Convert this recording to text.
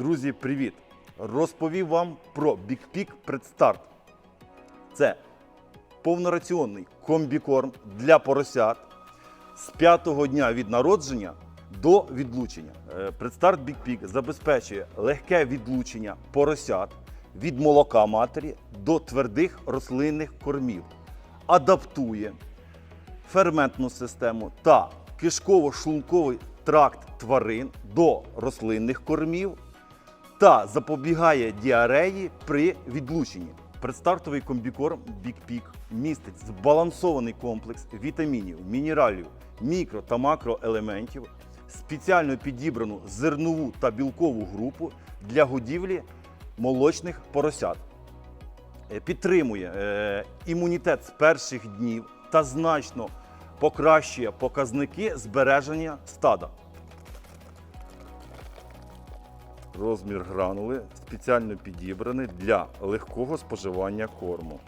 Друзі, привіт! Розповів вам про BigPick Предстарт. Це повнораціонний комбікорм для поросят з п'ятого дня від народження до відлучення. Е, Предстарт BigPick забезпечує легке відлучення поросят від молока матері до твердих рослинних кормів, адаптує ферментну систему та кишково-шлунковий тракт тварин до рослинних кормів та запобігає діареї при відлученні. Предстартовий комбікорм Peak містить збалансований комплекс вітамінів, мінералів, мікро та макроелементів, спеціально підібрану зернову та білкову групу для годівлі молочних поросят. Е, підтримує е, імунітет з перших днів та значно покращує показники збереження стада. Розмір гранули спеціально підібраний для легкого споживання корму.